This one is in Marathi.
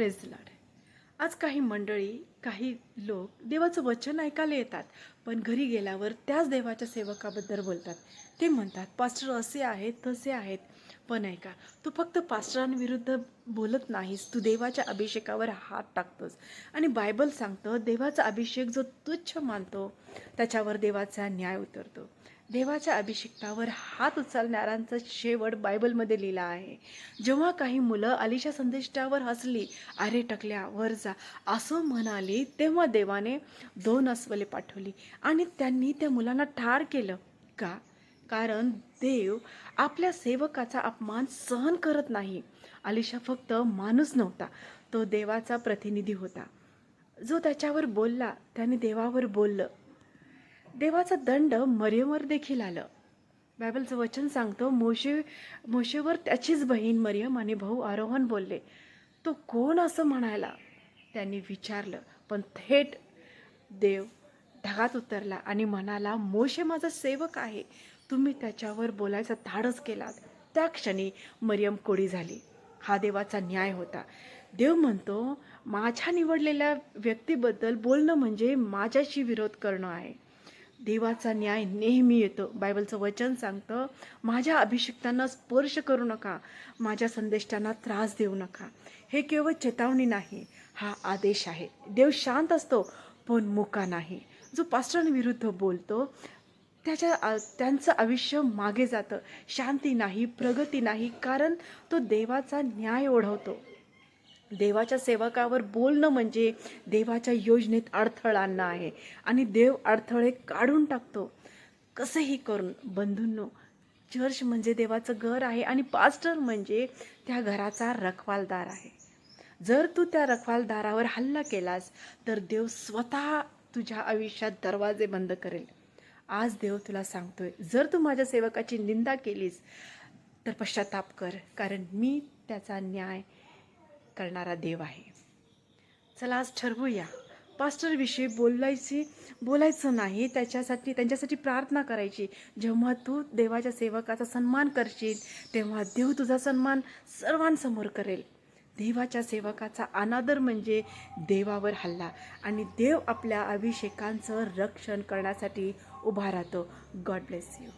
प्रेज लाड आज काही मंडळी काही लोक देवाचं वचन ऐकायला येतात पण घरी गेल्यावर त्याच देवाच्या सेवकाबद्दल बोलतात. ते म्हणतात पास्टर असे आहेत तसे आहेत. पण ऐका तू फक्त पास्टरांविरुद्ध बोलत नाहीस तू देवाच्या अभिषेकावर हात टाकतोस. आणि बायबल सांगतं देवाचा अभिषेक जो तुच्छ मानतो त्याच्यावर देवाचा न्याय उतरतो. देवाच्या अभिषेकावर हात उचलणाऱ्यांचा शेवट बायबलमध्ये लिहिला आहे. जेव्हा काही मुलं अलिशा संदेष्टावर हसली अरे टकल्या वर जा. असं म्हणाली तेव्हा देवाने दोन अस्वले पाठवली आणि त्यांनी त्या मुलांना ठार केलं. का? कारण देव आपल्या सेवकाचा अपमान सहन करत नाही. अलिशा फक्त माणूस नव्हता तो देवाचा प्रतिनिधी होता. जो त्याच्यावर बोलला त्याने देवावर बोललं. देवाचा दंड मरियमवर देखील आलं. बायबलचं वचन सांगतो मोशे मोशेवर त्याचीच बहीण मरियम आणि भाऊ आरोहण बोलले तो कोण असं म्हणायला? त्यांनी विचारलं पण थेट देव ढगात उतरला आणि म्हणाला मोशे माझा सेवक आहे तुम्ही त्याच्यावर बोलायचा धाडस केलात. त्या क्षणी मरियम कोडी झाली. हा देवाचा न्याय होता. देव म्हणतो माझ्या निवडलेल्या व्यक्तीबद्दल बोलणं म्हणजे माझ्याशी विरोध करणं आहे. देवाचा न्याय नेहमी येतो. बायबलचं वचन सांगतं माझ्या अभिषिक्तांना स्पर्श करू नका. माझ्या संदेष्टांना त्रास देऊ नका. हे केवळ चेतावणी नाही हा आदेश आहे. देव शांत असतो पण मुका नाही. जो पास्टरांविरुद्ध बोलतो त्याच्या त्यांचं आयुष्य मागे जातं. शांती नाही प्रगती नाही कारण तो देवाचा न्याय ओढवतो. देवाच्या सेवकावर बोलणं म्हणजे देवाच्या योजनेत अडथळा आणणं आहे. आणि देव अडथळे काढून टाकतो. कसंही करून बंधूंनो चर्च म्हणजे देवाचं घर आहे आणि पास्टर म्हणजे त्या घराचा रखवालदार आहे. जर तू त्या रखवालदारावर हल्ला केलास तर देव स्वतः तुझ्या आयुष्यात दरवाजे बंद करेल. आज देव तुला सांगतोय जर तू माझ्या सेवकाची निंदा केलीस तर पश्चाताप कर कारण मी त्याचा न्याय करणारा देव आहे. चला आज ठरवूया. पास्टरविषयी बोलायची बोलायचं नाही त्याच्यासाठी त्यांच्यासाठी प्रार्थना करायची. जेव्हा तू देवाच्या सेवकाचा सन्मान करशील तेव्हा देव तुझा सन्मान सर्वांसमोर करेल. देवाच्या सेवकाचा अनादर म्हणजे देवावर हल्ला आणि देव आपल्या अभिषेकांचं रक्षण करण्यासाठी उभा राहतो. God bless you